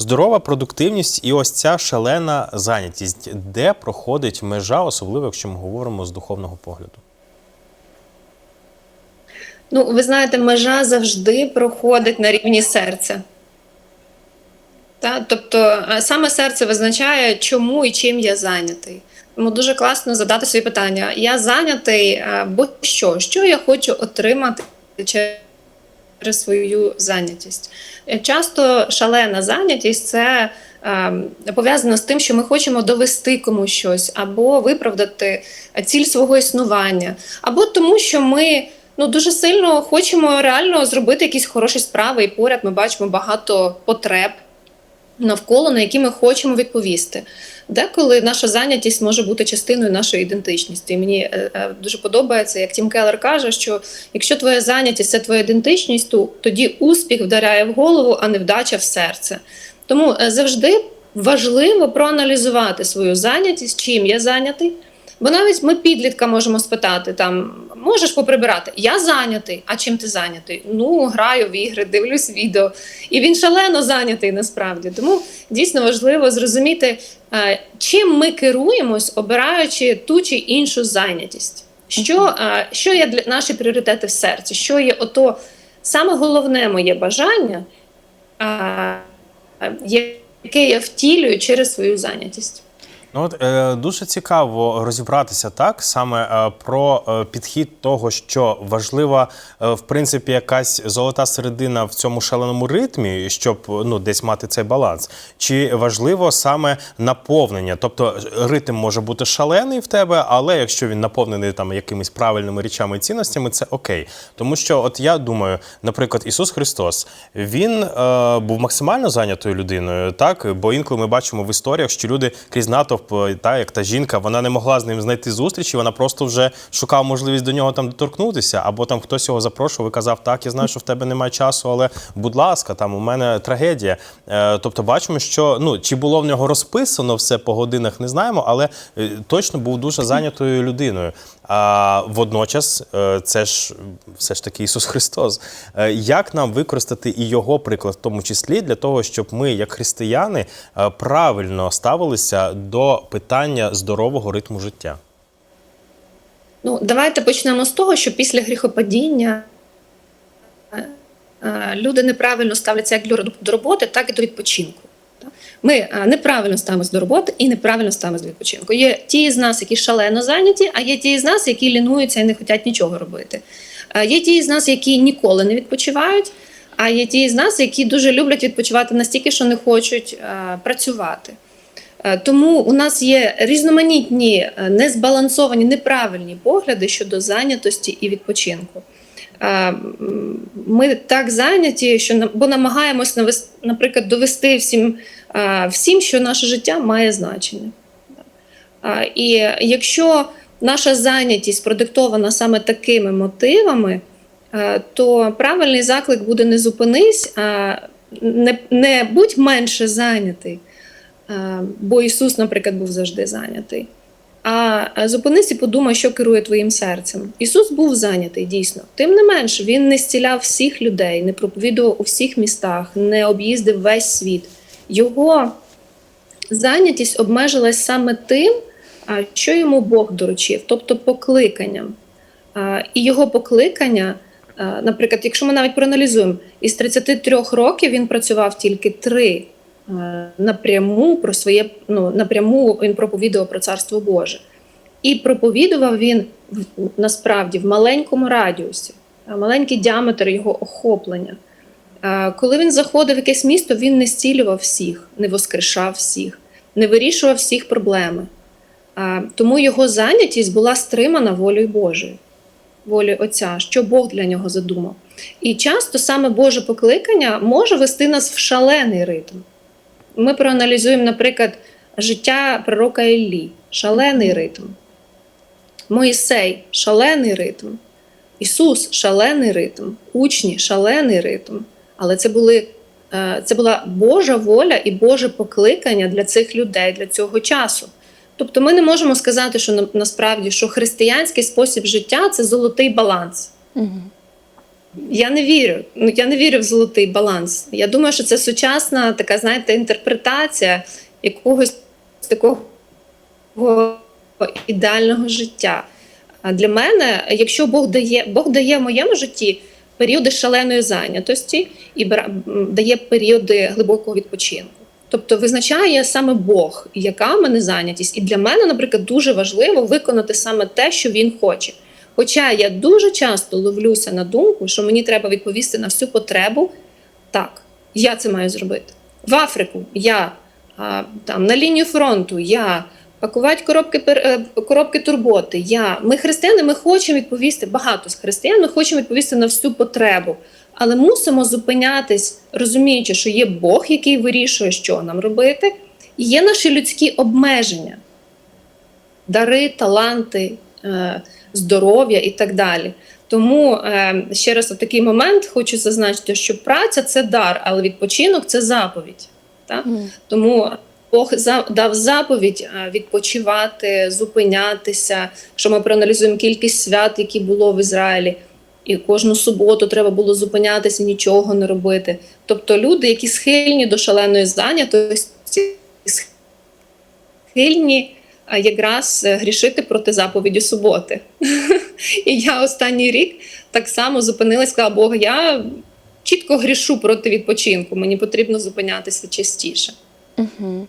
Здорова продуктивність і ось ця шалена зайнятість, де проходить межа, особливо якщо ми говоримо з духовного погляду. Ну, ви знаєте, межа завжди проходить на рівні серця. Та? Тобто саме серце визначає, чому і чим я зайнятий. Тому дуже класно задати собі питання: я зайнятий, бо що? Що я хочу отримати через свою зайнятість? Е, Часто шалена зайнятість це е, пов'язано з тим, що ми хочемо довести комусь щось, або виправдати ціль свого існування, або тому, що ми ну дуже сильно хочемо реально зробити якісь хороші справи, і поряд ми бачимо багато потреб навколо, на які ми хочемо відповісти. Деколи наша зайнятість може бути частиною нашої ідентичності. І мені е, е, дуже подобається, як Тім Келлер каже, що якщо твоя зайнятість це твоя ідентичність, то тоді успіх вдаряє в голову, а невдача в серце. Тому е, завжди важливо проаналізувати свою зайнятість, чим я зайнятий. Бо навіть ми підлітка можемо спитати: там можеш поприбирати? Я зайнятий. А чим ти зайнятий? Ну, граю в ігри, дивлюсь відео. І він шалено зайнятий насправді. Тому дійсно важливо зрозуміти, е, чим ми керуємось, обираючи ту чи іншу зайнятість. Що, е, що є для наші пріоритети в серці? Що є ото саме головне моє бажання, е, яке я втілюю через свою зайнятість? Ну от е, дуже цікаво розібратися так саме е, про е, підхід того, що важлива е, в принципі якась золота середина в цьому шаленому ритмі, щоб ну десь мати цей баланс. Чи важливо саме наповнення? Тобто ритм може бути шалений в тебе, але якщо він наповнений там якимись правильними речами і цінностями, це окей. Тому що, от я думаю, наприклад, Ісус Христос він е, був максимально зайнятою людиною, так бо інколи ми бачимо в історіях, що люди крізь натовп, та як та жінка, вона не могла з ним знайти зустрічі, вона просто вже шукала можливість до нього там доторкнутися, або там хтось його запрошував і казав, так, я знаю, що в тебе немає часу, але будь ласка, там у мене трагедія. Е, тобто, бачимо, що ну чи було в нього розписано все по годинах, не знаємо, але е, точно був дуже зайнятою людиною. А водночас, е, це ж все ж таки Ісус Христос. Е, Як нам використати і його приклад, в тому числі для того, щоб ми, як християни, е, правильно ставилися до питання здорового ритму життя? Ну, давайте почнемо з того, що після гріхопадіння люди неправильно ставляться як до роботи, так і до відпочинку. Ми е, неправильно ставимося до роботи і неправильно ставимося до відпочинку. Є ті з нас, які шалено зайняті, а є ті з нас, які лінуються і не хочуть нічого робити. Е, Є ті з нас, які ніколи не відпочивають, а є ті з нас, які дуже люблять відпочивати настільки, що не хочуть е, працювати. Тому у нас є різноманітні, незбалансовані, неправильні погляди щодо зайнятості і відпочинку. Ми так зайняті, що бо намагаємось наприклад, довести всім, всім, що наше життя має значення. Е, І якщо наша зайнятість продиктована саме такими мотивами, е, то правильний заклик буде не зупинись, а не, не будь менше зайнятий. Е, Бо Ісус, наприклад, був завжди зайнятий. А е, зупинись і подумай, що керує твоїм серцем. Ісус був зайнятий дійсно. Тим не менш, він не зціляв всіх людей, не проповідував у всіх містах, не об'їздив весь світ. Його зайнятість обмежилась саме тим, що йому Бог доручив, тобто покликанням. І його покликання, наприклад, якщо ми навіть проаналізуємо, із 33 років він працював тільки три напряму про своє ну напряму він проповідував про царство Боже. І проповідував він насправді в маленькому радіусі, маленький діаметр його охоплення. Е, Коли він заходив в якесь місто, він не зцілював всіх, не воскрешав всіх, не вирішував всіх проблеми. Е, Тому його зайнятість була стримана волею Божою, волею Отця, що Бог для нього задумав. І часто саме Боже покликання може вести нас в шалений ритм. Ми проаналізуємо, наприклад, життя пророка Іллі, шалений ритм. Моїсей шалений ритм. Ісус шалений ритм, учні шалений ритм. Але це, були, е, це була Божа воля і Боже покликання для цих людей, для цього часу. Тобто ми не можемо сказати, що на- насправді що християнський спосіб життя це золотий баланс. Я не вірю. Ну я не вірю в золотий баланс. Я думаю, що це сучасна така, знаєте, інтерпретація якогось такого ідеального життя. А для мене, якщо Бог дає, Бог дає в моєму житті періоди шаленої зайнятості і дає періоди глибокого відпочинку. Тобто визначає саме Бог, яка в мене зайнятість. І для мене, наприклад, дуже важливо виконати саме те, що він хоче. Хоча я дуже часто ловлюся на думку, що мені треба відповісти на всю потребу, так, я це маю зробити. В Африку я там на лінію фронту, я пакувати коробки, е, коробки турботи. Я, ми християни, ми хочемо відповісти, багато з християн, ми хочемо відповісти на всю потребу. Але мусимо зупинятись, розуміючи, що є Бог, який вирішує, що нам робити, і є наші людські обмеження, дари, таланти, е, здоров'я і так далі. Тому е, ще раз, в такий момент хочу зазначити, що праця це дар, але відпочинок це заповідь. Так? Тому Бог дав заповідь е, відпочивати, зупинятися. Якщо ми проаналізуємо кількість свят, які було в Ізраїлі, і кожну суботу треба було зупинятися, нічого не робити. Тобто люди, які схильні до шаленої зайнятості, схильні е, якраз е, грішити проти заповіді суботи. І я останній рік так само зупинилась, сказала, Бог, я чітко грішу проти відпочинку, мені потрібно зупинятися частіше. Угу.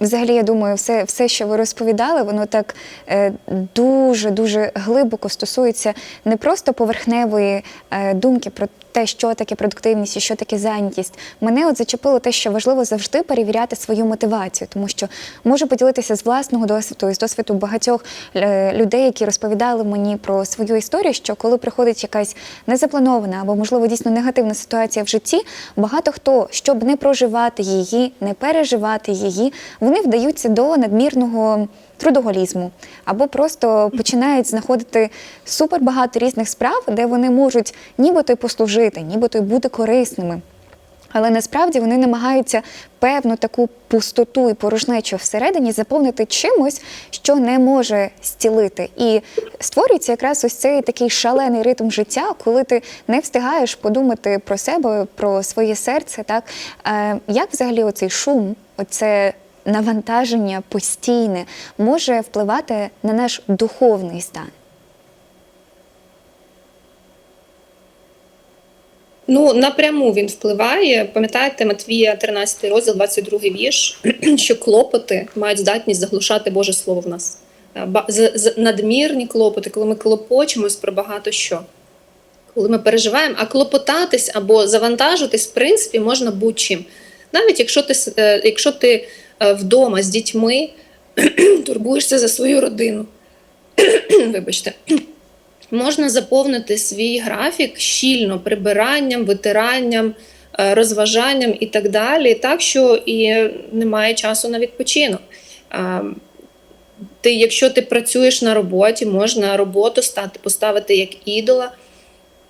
Взагалі, я думаю, все, все, що ви розповідали, воно так е, дуже дуже глибоко стосується не просто поверхневої е, думки про те, що таке продуктивність і що таке зайнятість. Мене от зачепило те, що важливо завжди перевіряти свою мотивацію, тому що можу поділитися з власного досвіду і з досвіду багатьох е, людей, які розповідали мені про свою історію, що коли приходить якась незапланована або, можливо, дійсно негативна ситуація в житті, багато хто, щоб не проживати її, не переживати її, вони вдаються до надмірного трудоголізму або просто починають знаходити супер багато різних справ, де вони можуть нібито й послужити, нібито й бути корисними. Але насправді вони намагаються певну таку пустоту і порожнечу всередині заповнити чимось, що не може зцілити. І створюється якраз ось цей такий шалений ритм життя, коли ти не встигаєш подумати про себе, про своє серце. Так е, як взагалі оцей шум, оце навантаження постійне може впливати на наш духовний стан? Ну, напряму він впливає. Пам'ятаєте, Матвія 13 розділ, 22 вірш, що клопоти мають здатність заглушати Боже Слово в нас. Е, Надмірні клопоти, коли ми клопочемось про багато що. Коли ми переживаємо, а клопотатись або завантажитись, в принципі, можна будь-чим. Навіть якщо ти, е, якщо ти е, вдома з дітьми турбуєшся за свою родину. Вибачте. Можна заповнити свій графік щільно прибиранням, витиранням, е, розважанням і так далі, так що і немає часу на відпочинок. Ти, якщо ти працюєш на роботі, можна роботу стати, поставити як ідола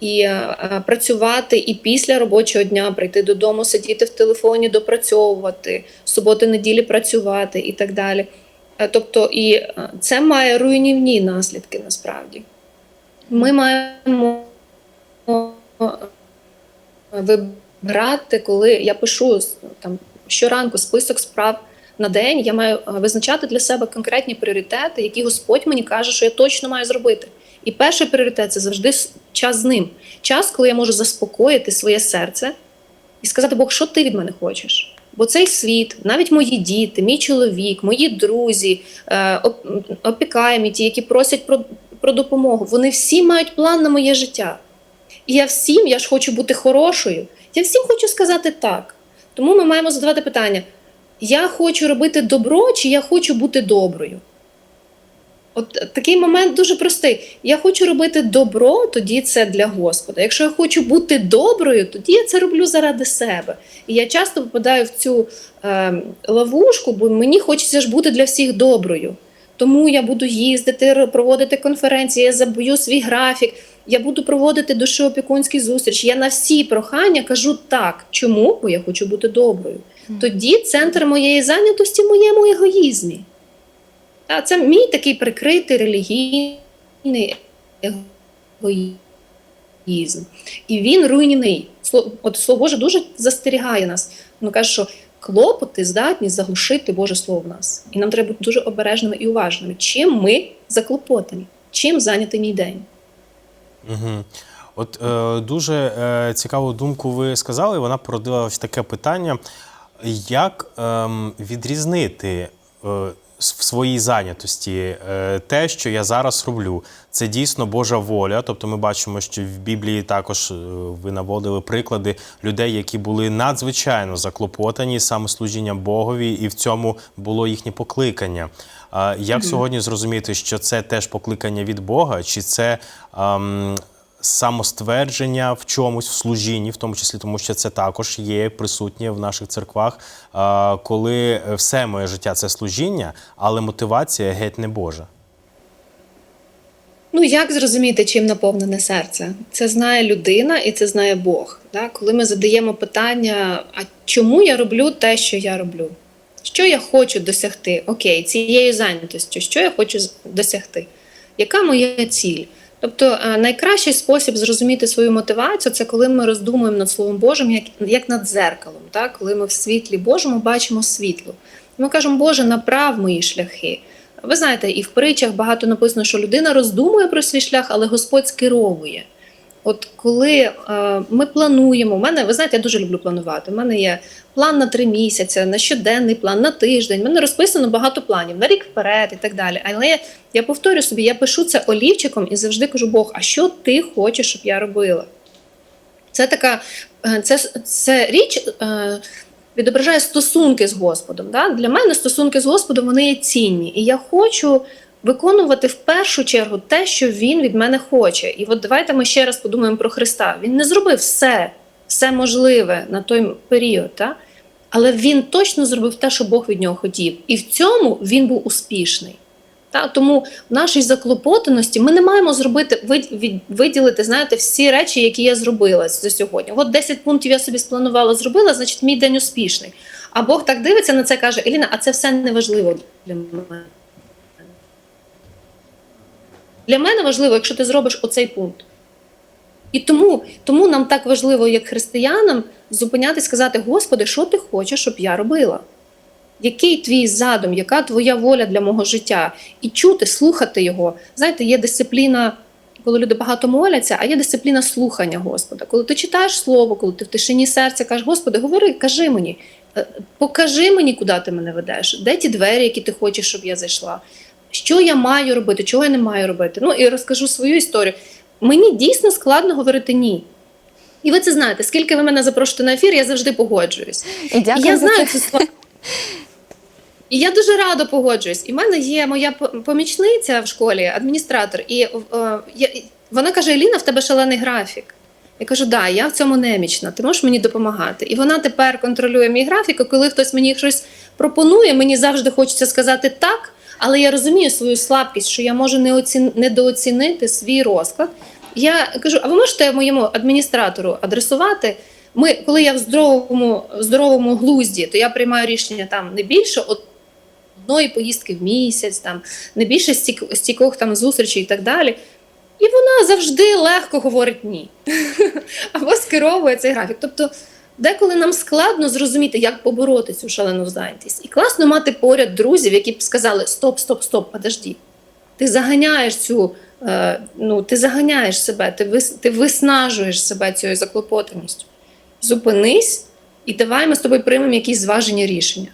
і е, працювати і після робочого дня прийти додому, сидіти в телефоні, допрацьовувати, суботи, неділі працювати і так далі. Е, Тобто, і е, це має руйнівні наслідки насправді. Ми маємо вибирати, коли я пишу там щоранку список справ на день, я маю е, визначати для себе конкретні пріоритети, які Господь мені каже, що я точно маю зробити. І перший пріоритет це завжди час з ним. Час, коли я можу заспокоїти своє серце і сказати, Бог, що ти від мене хочеш? Бо цей світ, навіть мої діти, мій чоловік, мої друзі, е, опікаємі, ті, які просять про, про допомогу, вони всі мають план на моє життя. І я всім, я ж хочу бути хорошою, я всім хочу сказати так. Тому ми маємо задавати питання: я хочу робити добро, чи я хочу бути доброю? От такий момент дуже простий. Я хочу робити добро, тоді це для Господа. Якщо я хочу бути доброю, тоді я це роблю заради себе. І я часто попадаю в цю е, ловушку, бо мені хочеться ж бути для всіх доброю. Тому я буду їздити, проводити конференції, я забою свій графік, я буду проводити душеопікунські зустрічі. Я на всі прохання кажу так. Чому? Бо я хочу бути доброю. Тоді центр моєї зайнятості в моєму егоїзмі. Та, це мій такий прикритий релігійний егоїзм. І він руйнівний. От Слово Боже дуже застерігає нас. Воно каже, що клопоти здатні заглушити Боже Слово в нас. І нам треба бути дуже обережними і уважними. Чим ми заклопотані? Чим зайнятий мій день? Угу. От е, дуже е, цікаву думку ви сказали. Вона породила ось таке питання: як е, відрізнити е, с- в своїй зайнятості е, те, що я зараз роблю, це дійсно Божа воля. Тобто, ми бачимо, що в Біблії також е, ви наводили приклади людей, які були надзвичайно заклопотані саме служінням Богові, і в цьому було їхнє покликання. Як сьогодні зрозуміти, що це теж покликання від Бога, чи це ем, самоствердження в чомусь, в служінні, в тому числі, тому що це також є присутнє в наших церквах, коли все моє життя це служіння, але мотивація геть не Божа. Ну, як зрозуміти, чим наповнене серце? Це знає людина і це знає Бог. Да? Коли ми задаємо питання, а чому я роблю те, що я роблю? Що я хочу досягти? Окей, цією зайнятостю, що я хочу досягти? Яка моя ціль? Тобто е, найкращий спосіб зрозуміти свою мотивацію це коли ми роздумуємо над Словом Божим, як, як над дзеркалом, так? коли ми в світлі Божому бачимо світло. Ми кажемо, Боже, направ мої шляхи. Ви знаєте, і в притчах багато написано, що людина роздумує про свій шлях, але Господь скеровує. От коли е, ми плануємо, у мене, ви знаєте, я дуже люблю планувати. У мене є план на три місяці, на щоденний план, на тиждень. У мене розписано багато планів, на рік вперед і так далі. Але я, я повторю собі, я пишу це олівчиком і завжди кажу: Бог, а що ти хочеш, щоб я робила? Це така е, це, це річ. Е, Відображає стосунки з Господом. Да? Для мене стосунки з Господом вони є цінні. І я хочу виконувати в першу чергу те, що Він від мене хоче. І от давайте ми ще раз подумаємо про Христа. Він не зробив все, все можливе на той період, та? але він точно зробив те, що Бог від нього хотів. І в цьому він був успішний. Та? Тому в нашій заклопотаності ми не маємо зробити виділити, знаєте, всі речі, які я зробила за сьогодні. От 10 пунктів я собі спланувала, зробила, значить, мій день успішний. А Бог так дивиться на це каже: Еліна, а це все не важливо для мене. Для мене важливо, якщо ти зробиш оцей пункт. І тому, тому нам так важливо, як християнам, зупинятися, сказати: Господи, що ти хочеш, щоб я робила? Який твій задум, яка твоя воля для мого життя? І чути, слухати його. Знаєте, є дисципліна, коли люди багато моляться, а є дисципліна слухання Господа. Коли ти читаєш слово, коли ти в тишині серця кажеш, Господи, говори, кажи мені, е, покажи мені, куди ти мене ведеш, де ті двері, які ти хочеш, щоб я зайшла. Що я маю робити, чого я не маю робити. Ну і розкажу свою історію. Мені дійсно складно говорити ні. І ви це знаєте, скільки ви мене запрошуєте на ефір, я завжди погоджуюсь. І дякую І я знаю це. цю. І я дуже радо погоджуюсь. І в мене є моя помічниця в школі, адміністратор, і е, я, і вона каже: Еліна, в тебе шалений графік. Я кажу, да, я в цьому немічна, ти можеш мені допомагати. І вона тепер контролює мій графік, і коли хтось мені щось пропонує, мені завжди хочеться сказати так, але я розумію свою слабкість, що я можу неоцін... недооцінити свій розклад. Я кажу: а ви можете моєму адміністратору адресувати? Ми, коли я в здоровому, здоровому глузді, то я приймаю рішення там не більше одної поїздки в місяць, там не більше стік, стікох там зустрічей і так далі. І вона завжди легко говорить ні. Або скеровує цей графік. Тобто, деколи нам складно зрозуміти, як побороти цю шалену зайнятість. І класно мати поряд друзів, які б сказали: Стоп, стоп, стоп, подожди. Ти заганяєш цю, е, ну, ти заганяєш себе, ти, вис, ти виснажуєш себе цією заклопотаністю. Зупинись і давай ми з тобою приймемо якісь зважені рішення.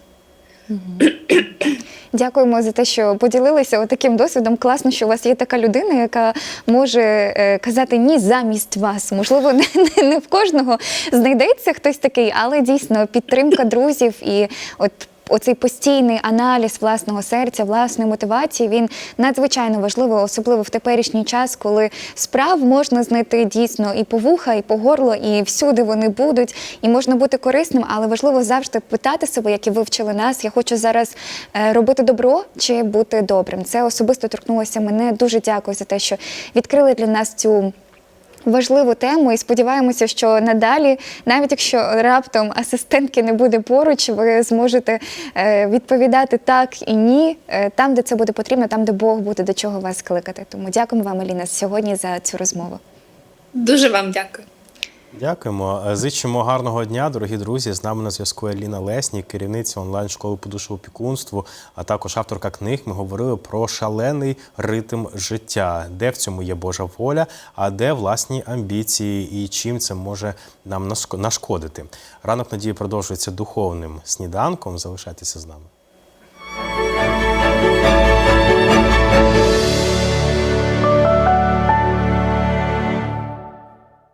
Дякуємо за те, що поділилися таким досвідом. Класно, що у вас є така людина, яка може е, казати ні замість вас. Можливо, не, не, не в кожного знайдеться хтось такий, але дійсно підтримка друзів і от. Оцей постійний аналіз власного серця, власної мотивації він надзвичайно важливий, особливо в теперішній час, коли справ можна знайти дійсно і по вуха, і по горло, і всюди вони будуть, і можна бути корисним, але важливо завжди питати себе, як і ви нас. Я хочу зараз е, робити добро чи бути добрим. Це особисто торкнулося мене. Дуже дякую за те, що відкрили для нас цю. Важливу тему, і сподіваємося, що надалі, навіть якщо раптом асистентки не буде поруч, ви зможете е, відповідати так і ні, е, там, де це буде потрібно, там, де Бог буде до чого вас кликати. Тому дякуємо вам, Аліна, сьогодні за цю розмову. Дуже вам дякую. Дякуємо. Зичимо гарного дня, дорогі друзі. З нами на зв'язку Еліна Леснік, керівниця онлайн школи по душоопікунству, а також авторка книг. Ми говорили про шалений ритм життя, де в цьому є Божа воля, а де власні амбіції і чим це може нам нашкодити. Ранок надії продовжується духовним сніданком. Залишайтеся з нами.